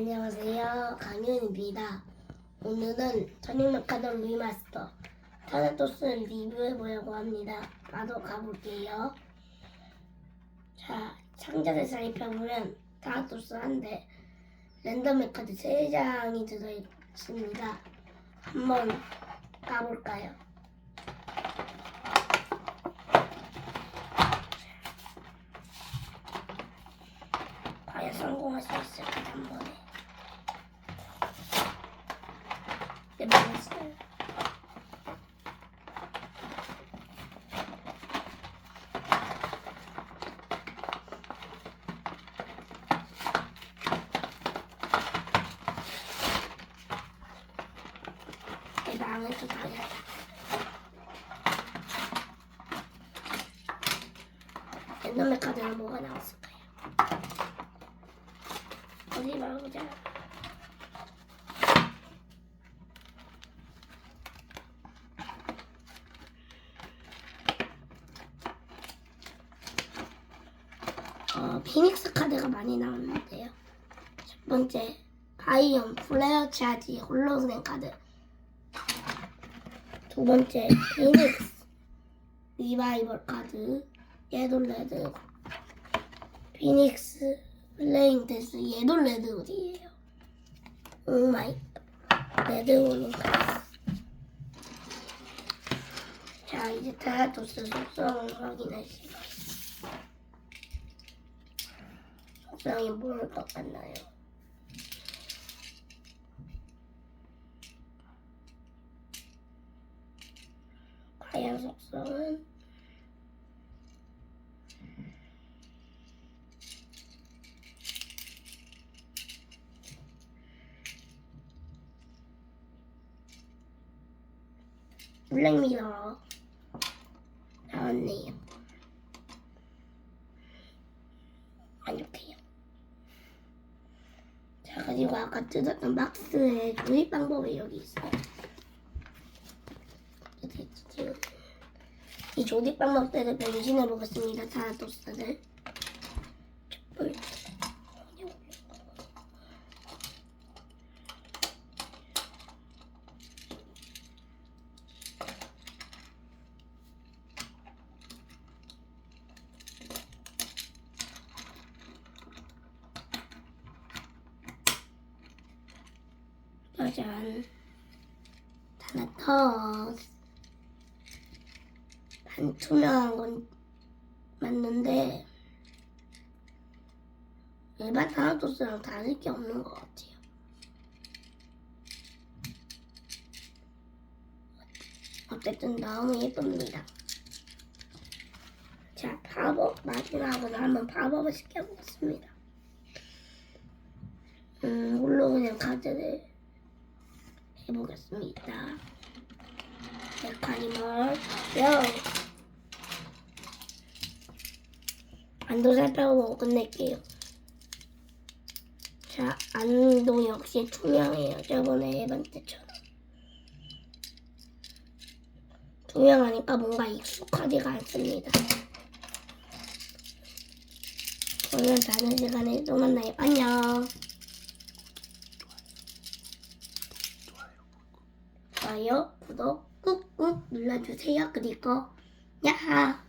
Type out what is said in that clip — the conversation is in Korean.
안녕하세요. 강윤입니다. 오늘은 전용력 카드 리마스터 타나토스 리뷰해보려고 합니다. 바로 가볼게요. 자, 상자를 살펴보면 타나토스 한 대 랜덤의 카드 3장이 들어있습니다. 한번 가볼까요? 과연 성공할 수 있을까 한 번에 네 모르겠어요 내망해도 다야 랜덤의 카드는 뭐가 나왔을까요? 어디 말보자. 어, 피닉스 카드가 많이 나왔는데요. 첫 번째, 바이옴, 플레어 차지, 홀로그램 카드. 두 번째, 피닉스, 리바이벌 카드, 예돌레드, 피닉스, 플레잉 데스, 얘도 레드우드이에요. 오마이, 레드우드 카드. 자, 이제 타라토스 속성을 확인할 시 뭘것 같나요? 과연 속성은 블랙미러 나왔네요. 만족해요. 자 그리고 아까 뜯었던 박스의 조립 방법이 여기 있어요. 이 조립 방법대로 변신해 보겠습니다. 타라토스를. 짜잔. 타나토스. 반투명한 건 맞는데 일반 타나토스랑 다를 게 없는 것 같아요. 어쨌든 너무 예쁩니다. 자, 팝업 마지막으로 한번 팝업을 시켜보겠습니다. 음, 물로 그냥 카드를 해보겠습니다. 메카니멀 요 안도 살펴보고 끝낼게요. 자, 안도 역시 투명해요. 저번에 해본 때처럼. 투명하니까 뭔가 익숙하지가 않습니다. 오늘 다른 시간에 또 만나요. 안녕. 좋아요, 구독 꾹꾹 눌러주세요. 그리고 야하